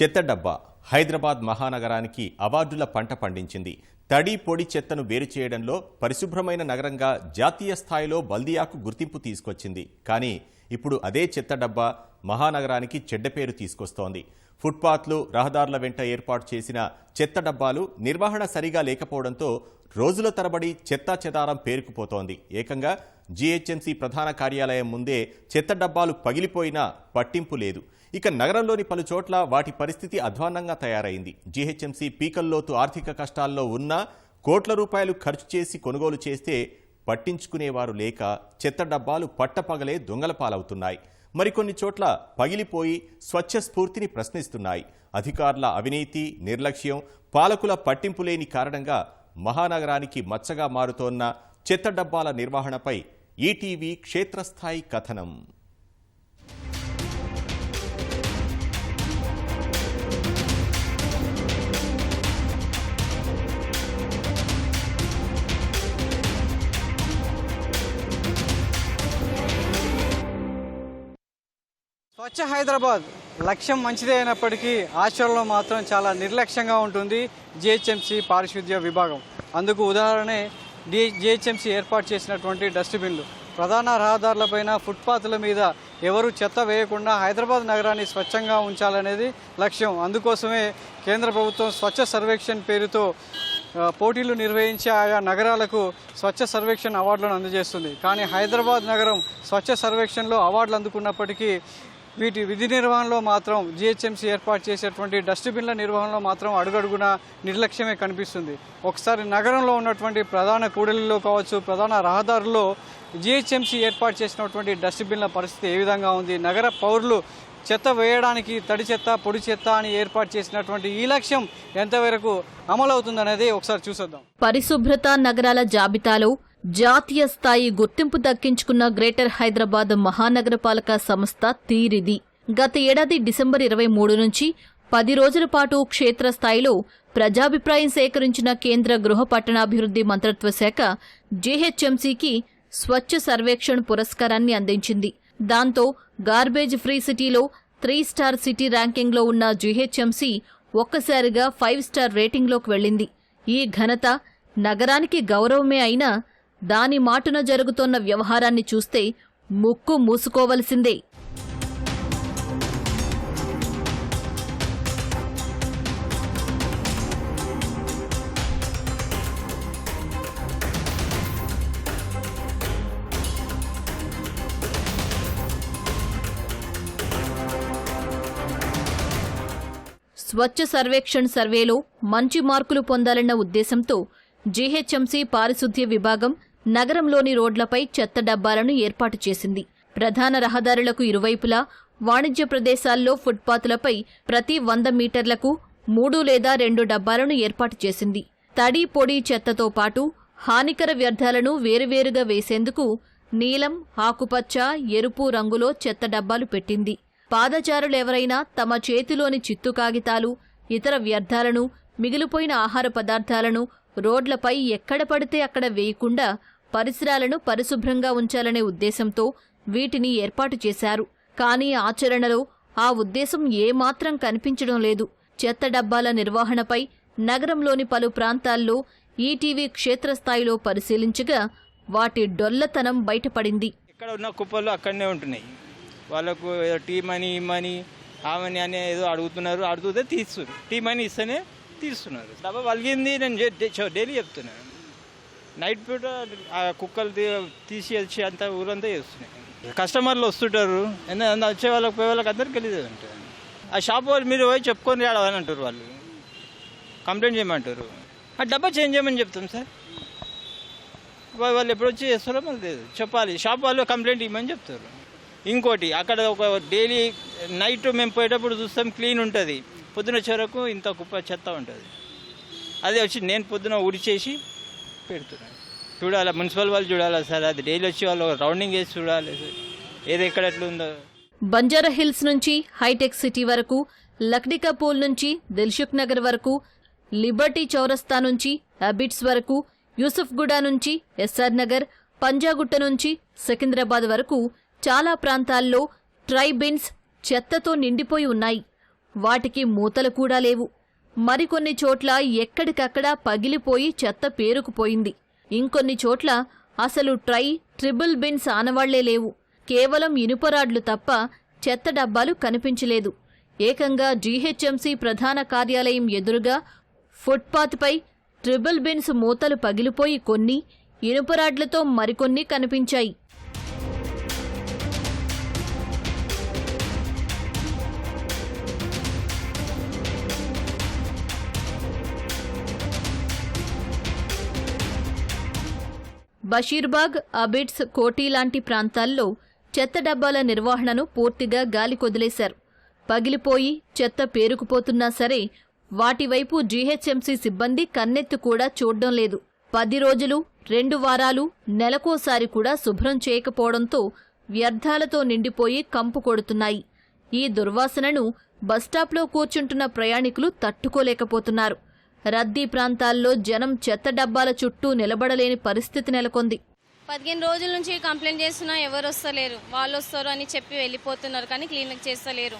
చెత్త డబ్బా హైదరాబాద్ మహానగరానికి అవార్డుల పంట పండించింది. తడి పొడి చెత్తను వేరు చేయడంలో పరిశుభ్రమైన నగరంగా జాతీయ స్థాయిలో బల్దియాకు గుర్తింపు తీసుకొచ్చింది. కానీ ఇప్పుడు అదే చెత్త డబ్బా మహానగరానికి చెడ్డ పేరు తీసుకొస్తోంది. ఫుట్పాత్లు రహదారుల వెంట ఏర్పాటు చేసిన చెత్త డబ్బాలు నిర్వహణ సరిగా లేకపోవడంతో రోజుల తరబడి చెత్తా చెదారం పేరుకుపోతోంది. ఏకంగా జీహెచ్ఎంసీ ప్రధాన కార్యాలయం ముందే చెత్త డబ్బాలు పగిలిపోయినా పట్టింపు లేదు. ఇక నగరంలోని పలు చోట్ల వాటి పరిస్థితి అధ్వాన్నంగా తయారైంది. జీహెచ్ఎంసీ పీకల్లోతు ఆర్థిక కష్టాల్లో ఉన్నా కోట్ల రూపాయలు ఖర్చు చేసి కొనుగోలు చేస్తే పట్టించుకునేవారు లేక చెత్త డబ్బాలు పట్టపగలే దొంగల పాలవుతున్నాయి. మరికొన్ని చోట్ల పగిలిపోయి స్వచ్ఛ స్ఫూర్తిని ప్రశ్నిస్తున్నాయి. అధికారుల అవినీతి నిర్లక్ష్యం పాలకుల పట్టింపు లేని కారణంగా మహానగరానికి మచ్చగా మారుతోన్న చెత్త డబ్బాల నిర్వహణపై ఈటీవీ క్షేత్రస్థాయి కథనం. స్వచ్ఛ హైదరాబాద్. లక్ష్యం మంచిదే అయినప్పటికీ ఆచరణలో మాత్రం చాలా నిర్లక్ష్యంగా ఉంటుంది జిహెచ్ఎంసీ పారిశుద్ధ్య విభాగం. అందుకు ఉదాహరణే డి జిహెచ్ఎంసీ ఏర్పాటు చేసినటువంటి డస్ట్బిన్లు. ప్రధాన రహదారులపైన ఫుట్పాత్ల మీద ఎవరు చెత్త వేయకుండా హైదరాబాద్ నగరాన్ని స్వచ్ఛంగా ఉంచాలనేది లక్ష్యం. అందుకోసమే కేంద్ర ప్రభుత్వం స్వచ్ఛ సర్వేక్షణ్ పేరుతో పోటీలు నిర్వహించి ఆయా నగరాలకు స్వచ్ఛ సర్వేక్షణ్ అవార్డులను అందజేస్తుంది. కానీ హైదరాబాద్ నగరం స్వచ్ఛ సర్వేక్షణలో అవార్డులు అందుకున్నప్పటికీ వీటి విధి నిర్వహణలో మాత్రం జిహెచ్ఎంసీ ఏర్పాటు చేసేటువంటి డస్ట్బిన్ల నిర్వహణలో మాత్రం అడుగడుగున నిర్లక్ష్యమే కనిపిస్తుంది. ఒకసారి నగరంలో ఉన్నటువంటి ప్రధాన కూడలిలో కావచ్చు ప్రధాన రహదారుల్లో జిహెచ్ఎంసీ ఏర్పాటు చేసినటువంటి డస్ట్బిన్ల పరిస్థితి ఏ విధంగా ఉంది? నగర పౌరులు చెత్త వేయడానికి తడి చెత్త పొడి చెత్త అని ఏర్పాటు చేసినటువంటి ఈ లక్ష్యం ఎంతవరకు అమలవుతుందనేది ఒకసారి చూసొద్దాం. పరిశుభ్రత నగరాల జాబితాలో జాతీయ స్థాయి గుర్తింపు దక్కించుకున్న గ్రేటర్ హైదరాబాద్ మహానగరపాలక సంస్థ తీరిది. గత ఏడాది డిసెంబర్ ఇరవై మూడు నుంచి పది రోజుల పాటు క్షేత్రస్థాయిలో ప్రజాభిప్రాయం సేకరించిన కేంద్ర గృహ పట్టణాభివృద్ధి మంత్రిత్వ శాఖ జీహెచ్ఎంసీకి స్వచ్ఛ సర్వేక్షణ్ పురస్కారాన్ని అందించింది. దాంతో గార్బేజ్ ఫ్రీ సిటీలో త్రీ స్టార్ సిటీ ర్యాంకింగ్లో ఉన్న జీహెచ్ఎంసీ ఒక్కసారిగా ఫైవ్ స్టార్ రేటింగ్లోకి వెళ్ళింది. ఈ ఘనత నగరానికి గౌరవమే అయినా దాని మాటున జరుగుతోన్న వ్యవహారాన్ని చూస్తే ముక్కు మూసుకోవలసిందే. స్వచ్ఛ సర్వేక్షణ్ సర్వేలో మంచి మార్కులు పొందాలన్న ఉద్దేశంతో జీహెచ్ఎంసీ పారిశుద్ధ్య విభాగం నగరంలోని రోడ్లపై చెత్త డబ్బాలను ఏర్పాటు చేసింది. ప్రధాన రహదారులకు ఇరువైపులా వాణిజ్య ప్రదేశాల్లో ఫుట్పాత్లపై ప్రతి వంద మీటర్లకు మూడు లేదా రెండు డబ్బాలను ఏర్పాటు చేసింది. తడి పొడి చెత్తతో పాటు హానికర వ్యర్థాలను వేరువేరుగా వేసేందుకు నీలం ఆకుపచ్చ ఎరుపు రంగులో చెత్త డబ్బాలు పెట్టింది. పాదచారులెవరైనా తమ చేతిలోని చిత్తు కాగితాలు ఇతర వ్యర్థాలను మిగిలిపోయిన ఆహార పదార్థాలను రోడ్లపై ఎక్కడ పడితే అక్కడ వేయకుండా పరిసరాలను పరిశుభ్రంగా ఉంచాలనే ఉద్దేశంతో వీటిని ఏర్పాటు చేశారు. కానీ ఆచరణలో ఆ ఉద్దేశం ఏమాత్రం కనిపించడం లేదు. చెత్త డబ్బాల నిర్వహణపై నగరంలోని పలు ప్రాంతాల్లో ఈటీవీ క్షేత్రస్థాయిలో పరిశీలించగా వాటి డొల్లతనం బయటపడింది. ఇక్కడ ఉన్న కుప్పలు అక్కడనే ఉంటున్నాయి. వాళ్ళకు ఏదో టీ మనీ ఈ మనీ ఆ మనీ అని ఏదో అడుగుతున్నారు. అడుగుతే తీస్తున్నారు. టీ మనీ ఇస్తేనే తీస్తున్నారు. డబ్బా వలిగింది నేను డైలీ చెప్తున్నాను నైట్ పూట ఆ కుక్కలు తీ- తీసి వచ్చి అంతా ఊరంతా చేస్తున్నాయి. కస్టమర్లు వస్తుంటారు. ఎందుకంటే వచ్చే వాళ్ళకి పోయే వాళ్ళకి అందరికి తెలియదు అంటారు ఆ షాప్ వాళ్ళు మీరు పోయి చెప్పుకొని రావని అంటారు వాళ్ళు. కంప్లైంట్ చేయమంటారు. ఆ డబ్బా చేంజ్ చేయమని చెప్తాం సార్. వాళ్ళు ఎప్పుడు వచ్చి చేస్తారో మనకు చెప్పాలి. షాప్ వాళ్ళు కంప్లైంట్ ఇవ్వమని చెప్తారు. ఇంకోటి అక్కడ ఒక డైలీ నైట్ మేము పోయేటప్పుడు చూస్తాం క్లీన్ ఉంటుంది. పొద్దున వచ్చే వరకు ఇంత కుప్ప చెత్త ఉంటుంది. అదే వచ్చి నేను పొద్దున ఉడిచేసి పెడుతున్నాను చూడాలి మున్సిపల్ వాళ్ళు చూడాలి సార్? అది డైలీ వచ్చి వాళ్ళు రౌండింగ్ వేసి చూడాలి ఏది ఎక్కడ ఎట్లుందో. బంజారా హిల్స్ నుంచి హైటెక్ సిటీ వరకు లక్డికాపూల్ నుంచి దిల్షుక్ నగర్ వరకు లిబర్టీ చౌరస్తా నుంచి అబిట్స్ వరకు యూసుఫ్గూడ నుంచి ఎస్ఆర్ నగర్ పంజాగుట్ట నుంచి సికింద్రాబాద్ వరకు చాలా ప్రాంతాల్లో ట్రైబిన్స్ చెత్తతో నిండిపోయి ఉన్నాయి. వాటికి మూతలు కూడా లేవు. మరికొన్ని చోట్ల ఎక్కడికక్కడ పగిలిపోయి చెత్త పేరుకుపోయింది. ఇంకొన్ని చోట్ల అసలు ట్రై ట్రిబుల్ బిన్స్ ఆనవాళ్ళే లేవు. కేవలం ఇనుపరాడ్లు తప్ప చెత్త డబ్బాలు కనిపించలేదు. ఏకంగా జీహెచ్ఎంసీ ప్రధాన కార్యాలయం ఎదురుగా ఫుట్పాత్పై ట్రిబుల్ బిన్స్ మూతలు పగిలిపోయి కొన్ని ఇనుపరాడ్లతో మరికొన్ని కనిపించాయి. బషీర్బాగ్ అబిడ్స్ కోటి లాంటి ప్రాంతాల్లో చెత్త డబ్బాల నిర్వహణను పూర్తిగా గాలి కొదిలేశారు. పగిలిపోయి చెత్త పేరుకుపోతున్నా సరే వాటివైపు జీహెచ్ఎంసీ సిబ్బంది కన్నెత్తి కూడా చూడ్డం లేదు. పది రోజులు రెండు వారాలు నెలకోసారి కూడా శుభ్రం చేయకపోవడంతో వ్యర్థాలతో నిండిపోయి కంపు కొడుతున్నాయి. ఈ దుర్వాసనను బస్టాప్లో కూర్చుంటున్న ప్రయాణికులు తట్టుకోలేకపోతున్నారు. రద్దీ ప్రాంతాల్లో జనం చెత్త డబ్బాల చుట్టూ నిలబడలేని పరిస్థితి నెలకొంది. పదిహేను రోజుల నుంచి కంప్లైంట్ చేస్తున్నా ఎవరు వస్తలేరు. వాళ్ళు వస్తారు అని చెప్పి వెళ్ళిపోతున్నారు కానీ క్లీనిక్ చేస్తలేరు.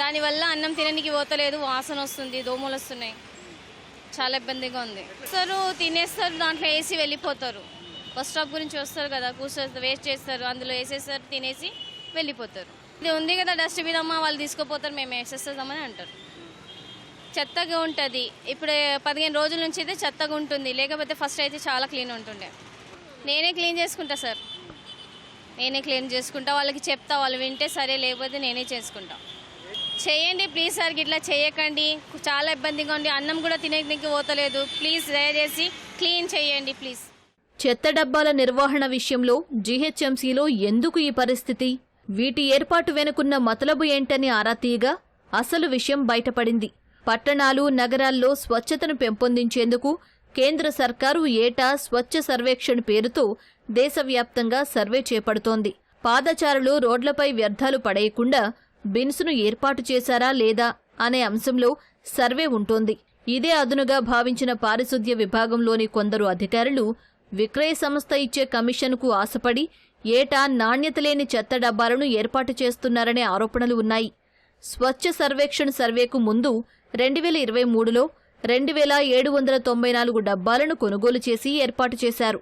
దానివల్ల అన్నం తినడానికి పోతలేదు వాసన వస్తుంది దోమలు వస్తున్నాయి. చాలా ఇబ్బందిగా ఉంది. వస్తారు తినేస్తారు దాంట్లో వేసి వెళ్ళిపోతారు. బస్ స్టాప్ గురించి వస్తారు కదా కూర్చో వేస్ట్ చేస్తారు అందులో వేసేస్తారు తినేసి వెళ్ళిపోతారు. ఇది ఉంది కదా డస్ట్బిన్ అమ్మ వాళ్ళు తీసుకుపోతారు మేము వేసేస్తామని అంటారు. చెత్తగా ఉంటుంది. ఇప్పుడు పదిహేను రోజుల నుంచి అయితే చెత్తగా ఉంటుంది. లేకపోతే ఫస్ట్ అయితే చాలా క్లీన్ ఉంటుండే. నేనే క్లీన్ చేసుకుంటా సార్ నేనే క్లీన్ చేసుకుంటా. వాళ్ళకి చెప్తా వాళ్ళు వింటే సరే లేకపోతే నేనే చేసుకుంటా. చేయండి ప్లీజ్ సార్ ఇట్లా చేయకండి. చాలా ఇబ్బందిగా ఉంది. అన్నం కూడా తినేకి పోతలేదు. ప్లీజ్ దయచేసి క్లీన్ చేయండి ప్లీజ్ చెత్త డబ్బాల నిర్వహణ విషయంలో జీహెచ్ఎంసీలో ఎందుకు ఈ పరిస్థితి? వీటి ఏర్పాటు వెనుకున్న మతలబు ఏంటని ఆరా తీయగా అసలు విషయం బయటపడింది. పట్టణాలు నగరాల్లో స్వచ్ఛతను పెంపొందించేందుకు కేంద్ర సర్కారు ఏటా స్వచ్ఛ సర్వేక్షణ్ పేరుతో దేశవ్యాప్తంగా సర్వే చేపడుతోంది. పాదచారులు రోడ్లపై వ్యర్థాలు పడేయకుండా బిన్స్ను ఏర్పాటు చేశారా లేదా అనే అంశంలో సర్వే ఉంటోంది. ఇదే అదునుగా భావించిన పారిశుద్ధ్య విభాగంలోని కొందరు అధికారులు విక్రయ సంస్థ ఇచ్చే కమిషన్కు ఆశపడి ఏటా నాణ్యత లేని చెత్త డబ్బాలను ఏర్పాటు చేస్తున్నారనే ఆరోపణలు ఉన్నాయి. స్వచ్ఛ సర్వేక్షణ్ సర్వేకు ముందు రెండు వేల ఇరవై మూడులో రెండు వేల ఏడు వందల తొంభై నాలుగు డబ్బాలను కొనుగోలు చేసి ఏర్పాటు చేశారు.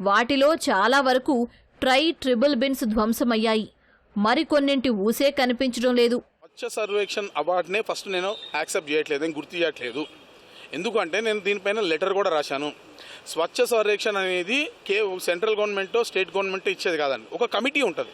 వాటిలో చాలా వరకు ట్రై ట్రిబుల్ బిన్స్ ధ్వంసమయ్యాయి. మరికొన్నింటి ఊసే కనిపించడం లేదు. స్వచ్ఛ సర్వేక్షణ్ అవార్డునే ఫస్ట్ నేను యాక్సెప్ట్ చేయట్లేదు నేను గుర్తు చేయట్లేదు. ఎందుకంటే నేను దీనిపైన లెటర్ కూడా రాశాను. స్వచ్ఛ సర్వేక్షణ్ అనేది కే సెంట్రల్ గవర్నమెంట్ స్టేట్ గవర్నమెంట్ ఇచ్చేది కాదండి. ఒక కమిటీ ఉంటుంది.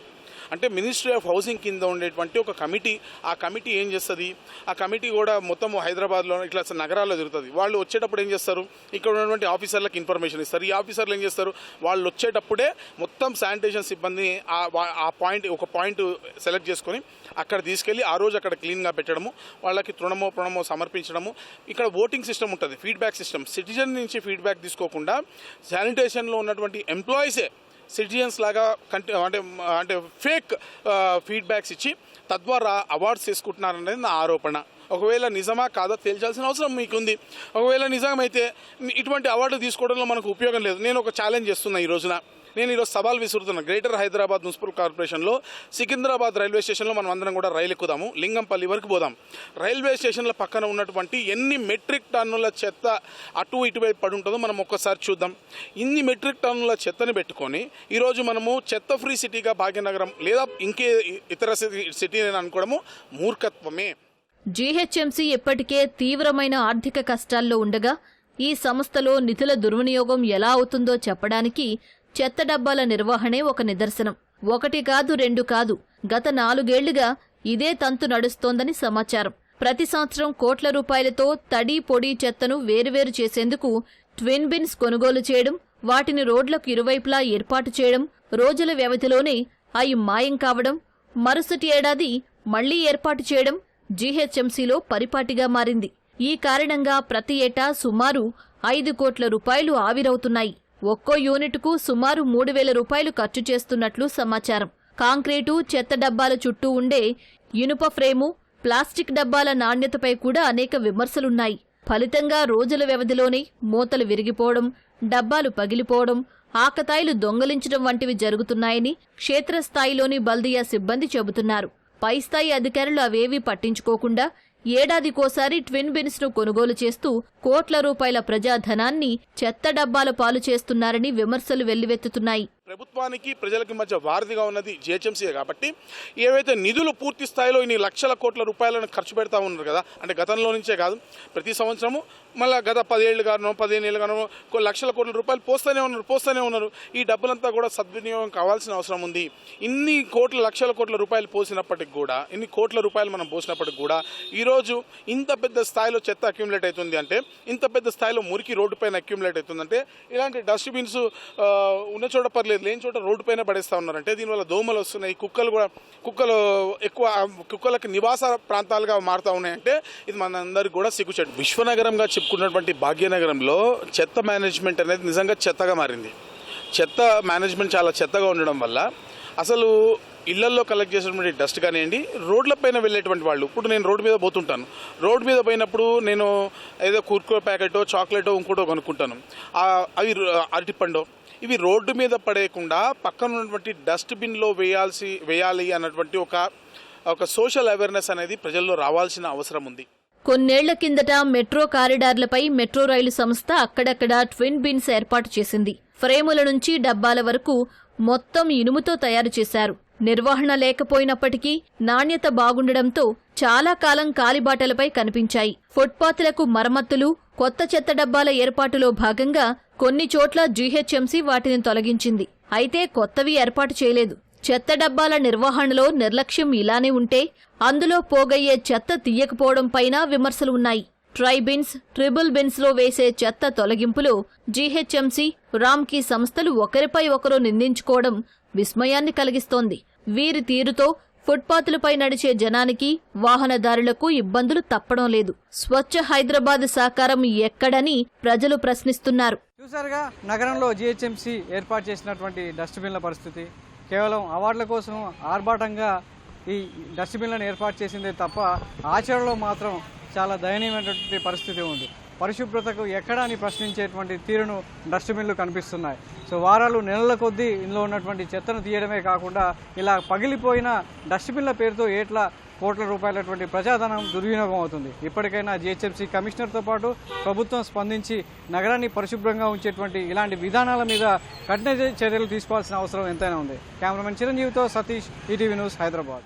అంటే మినిస్ట్రీ ఆఫ్ హౌసింగ్ కింద ఉండేటువంటి ఒక కమిటీ ఆ కమిటీ ఏం చేస్తుంది? ఆ కమిటీ కూడా మొత్తం హైదరాబాద్లో ఇట్లా నగరాల్లో జరుగుతుంది వాళ్ళు వచ్చేటప్పుడు ఏం చేస్తారు? ఇక్కడ ఉన్నటువంటి ఆఫీసర్లకు ఇన్ఫర్మేషన్ ఇస్తారు. ఈ ఆఫీసర్లు ఏం చేస్తారు? వాళ్ళు వచ్చేటప్పుడే మొత్తం శానిటేషన్ సిబ్బంది ఆ వా- ఆ పాయింట్ ఒక పాయింట్ సెలెక్ట్ చేసుకొని అక్కడ తీసుకెళ్ళి ఆ రోజు అక్కడ క్లీన్గా పెట్టడము వాళ్ళకి తృణమో ప్రణమో సమర్పించడము. ఇక్కడ ఓటింగ్ సిస్టమ్ ఉంటుంది ఫీడ్బ్యాక్ సిస్టమ్. సిటిజన్ నుంచి ఫీడ్బ్యాక్ తీసుకోకుండా శానిటేషన్లో ఉన్నటువంటి ఎంప్లాయీసే సిటిజన్స్ లాగా కంటి అంటే అంటే ఫేక్ ఫీడ్బ్యాక్స్ ఇచ్చి తద్వారా అవార్డ్స్ తీసుకుంటున్నారనేది నా ఆరోపణ. ఒకవేళ నిజమా కాదా తేల్చాల్సిన అవసరం మీకుంది. ఒకవేళ నిజమైతే ఇటువంటి అవార్డు తీసుకోవడంలో మనకు ఉపయోగం లేదు. నేను ఒక ఛాలెంజ్ చేస్తున్నా ఈ రోజున. నేను ఈరోజు సవాల్ విసురుతున్నాను గ్రేటర్ హైదరాబాద్ మున్సిపల్ కార్పొరేషన్లో సికింద్రాబాద్ రైల్వే స్టేషన్లో మనం అందరం కూడా రైలు ఎక్కుదాము లింగంపల్లి వరకు పోదాం. రైల్వే స్టేషన్ల పక్కన ఉన్నటువంటి ఎన్ని మెట్రిక్ టన్నుల చెత్త అటు ఇటువైపు పడి ఉంటుందో మనం ఒక్కసారి చూద్దాం. ఇన్ని మెట్రిక్ టన్నుల చెత్తని పెట్టుకొని ఈరోజు మనము చెత్త ఫ్రీ సిటీగా భాగ్యనగరం లేదా ఇంకే ఇతర సిటీ సిటీ అని అనుకోవడము మూర్ఖత్వమే. జీహెచ్ఎంసీ ఇప్పటికే తీవ్రమైన ఆర్థిక కష్టాల్లో ఉండగా ఈ సంస్థలో నిధుల దుర్వినియోగం ఎలా అవుతుందో చెప్పడానికి చెత్త డబ్బాల నిర్వహణే ఒక నిదర్శనం. ఒకటి కాదు రెండు కాదు. గత నాలుగేళ్ళుగా ఇదే తంతు నడుస్తోందని సమాచారం. ప్రతి సంవత్సరం కోట్ల రూపాయలతో తడి పొడి చెత్తను వేరువేరు చేసేందుకు ట్విన్ బిన్స్ కొనుగోలు చేయడం వాటిని రోడ్లకు ఇరువైపులా ఏర్పాటు చేయడం రోజుల వ్యవధిలోనే అవి మాయం కావడం మరుసటి ఏడాది మళ్ళీ ఏర్పాటు చేయడం జీహెచ్ఎంసీలో పరిపాటిగా మారింది. ఈ కారణంగా ప్రతి ఏటా సుమారు ఐదు కోట్ల రూపాయలు ఆవిరవుతున్నాయి. ఒక్కో యూనిట్కు సుమారు మూడు వేల రూపాయలు ఖర్చు చేస్తున్నట్లు సమాచారం. కాంక్రీటు చెత్త డబ్బాల చుట్టూ ఉండే ఇనుప ఫ్రేము ప్లాస్టిక్ డబ్బాల నాణ్యతపై కూడా అనేక విమర్శలున్నాయి. ఫలితంగా రోజుల వ్యవధిలోనే మూతలు విరిగిపోవడం డబ్బాలు పగిలిపోవడం ఆకతాయిలు దొంగలించడం వంటివి జరుగుతున్నాయని క్షేత్రస్థాయిలోని బల్దియా సిబ్బంది చెబుతున్నారు. పైస్థాయి అధికారులు అవేవీ పట్టించుకోకుండా ఏడాదికోసారి ట్విన్ బిన్స్ను కొనుగోలు చేస్తూ కోట్ల రూపాయల ప్రజాధనాన్ని చెత్త డబ్బాల పాలు చేస్తున్నారని విమర్శలు వెల్లువెత్తుతున్నాయి. ప్రభుత్వానికి ప్రజలకి మధ్య వారధిగా ఉన్నది జిహెచ్ఎంసీ కాబట్టి ఏవైతే నిధులు పూర్తి స్థాయిలో ఇన్ని లక్షల కోట్ల రూపాయలను ఖర్చు పెడతా ఉన్నారు కదా అంటే గతంలో నుంచే కాదు ప్రతి సంవత్సరము మళ్ళీ గత పదేళ్ళుగానో పదిహేను ఏళ్ళుగానో లక్షల కోట్ల రూపాయలు పోస్తూనే ఉన్నారు పోస్తూనే ఉన్నారు. ఈ డబ్బులంతా కూడా సద్వినియోగం కావాల్సిన అవసరం ఉంది. ఇన్ని కోట్ల లక్షల కోట్ల రూపాయలు పోసినప్పటికి కూడా ఇన్ని కోట్ల రూపాయలు మనం పోసినప్పటికి కూడా ఈరోజు ఇంత పెద్ద స్థాయిలో చెత్త అక్యుములేట్ అవుతుంది అంటే ఇంత పెద్ద స్థాయిలో మురికి రోడ్డు పైన అక్యుములేట్ అవుతుందంటే ఇలాంటి డస్ట్బిన్స్ ఉన్న చోట పర్లేదు. లేని చోట రోడ్డు పైన పడేస్తా ఉన్నారంటే దీనివల్ల దోమలు వస్తున్నాయి కుక్కలు కూడా కుక్కలు ఎక్కువ కుక్కలకి నివాస ప్రాంతాలుగా మారుతా ఉన్నాయంటే ఇది మనందరికి కూడా సిగ్గుచెట్టు విశ్వనగరంగా చెప్పుకున్నటువంటి భాగ్యనగరంలో చెత్త మేనేజ్మెంట్ అనేది నిజంగా చెత్తగా మారింది. చెత్త మేనేజ్మెంట్ చాలా చెత్తగా ఉండడం వల్ల అసలు ఇళ్ళల్లో కలెక్ట్ చేసినటువంటి డస్ట్ కానివ్వండి రోడ్లపైన వెళ్ళేటువంటి వాళ్ళు ఇప్పుడు నేను రోడ్డు మీద పోతుంటాను. రోడ్డు మీద పోయినప్పుడు నేను ఏదో కుర్కో ప్యాకెటో చాక్లెటో ఇంకోటో కొనుక్కుంటాను. అవి అరటిపండో ఇవి రోడ్డు మీద పడేయకుండా పక్కన ఉన్నటువంటి డస్ట్బిన్లో వేయాల్సి వేయాలి అన్నటువంటి ఒక ఒక సోషల్ అవేర్నెస్ అనేది ప్రజల్లో రావాల్సిన అవసరం ఉంది. కొన్నేళ్ళ కిందట మెట్రో కారిడార్లపై మెట్రో రైలు సంస్థ అక్కడక్కడా ట్విన్ బిన్స్ ఏర్పాటు చేసింది. ఫ్రేముల నుంచి డబ్బాల వరకు మొత్తం ఇనుముతో తయారు చేశారు. నిర్వహణ లేకపోయినప్పటికీ నాణ్యత బాగుండడంతో చాలా కాలం కాలిబాటలపై కనిపించాయి. ఫుట్పాత్లకు మరమ్మతులు కొత్త చెత్త డబ్బాల ఏర్పాటులో భాగంగా కొన్ని చోట్ల జీహెచ్ఎంసీ వాటిని తొలగించింది. అయితే కొత్తవి ఏర్పాటు చేయలేదు. చెత్త డబ్బాల నిర్వహణలో నిర్లక్ష్యం ఇలానే ఉంటే అందులో పోగయ్యే చెత్త తీయకపోవడం పైన విమర్శలు ఉన్నాయి. ట్రై బిన్స్ ట్రిబుల్ బిన్స్లో వేసే చెత్త తొలగింపులో జీహెచ్ఎంసీ రామ్కీ సంస్థలు ఒకరిపై ఒకరు నిందించుకోవడం విస్మయాన్ని కలిగిస్తోంది. వీరి తీరుతో ఫుట్పాత్లపై నడిచే జనానికి వాహనదారులకు ఇబ్బందులు తప్పడం లేదు. స్వచ్ఛ హైదరాబాద్ సాకారం ఎక్కడని ప్రజలు ప్రశ్నిస్తున్నారు. చూసారుగా నగరంలో జిహెచ్ఎంసీ ఏర్పాటు చేసినటువంటి డస్ట్బిన్ల పరిస్థితి. కేవలం అవార్డుల కోసం ఆర్భాటంగా ఈ డస్ట్బిన్లను ఏర్పాటు చేసిందే తప్ప ఆచరణలో మాత్రం చాలా దయనీయమైనటువంటి పరిస్థితి ఉంది. పరిశుభ్రతకు ఎక్కడ అని ప్రశ్నించేటువంటి తీరును డస్ట్బిన్లు కనిపిస్తున్నాయి. సో వారాలు నెలల కొద్దీ ఇందులో ఉన్నటువంటి చెత్తను తీయడమే కాకుండా ఇలా పగిలిపోయిన డస్ట్బిన్ల పేరుతో ఏట్ల కోట్ల రూపాయలటువంటి ప్రజాధనం దుర్వినియోగం అవుతుంది. ఇప్పటికైనా జిహెచ్ఎంసీ కమిషనర్తో పాటు ప్రభుత్వం స్పందించి నగరాన్ని పరిశుభ్రంగా ఉంచేటువంటి ఇలాంటి విధానాల మీద కఠిన చర్యలు తీసుకోవాల్సిన అవసరం ఎంతైనా ఉంది. కెమెరామెన్ చిరంజీవితో సతీష్ ఈటీవీ న్యూస్ హైదరాబాద్.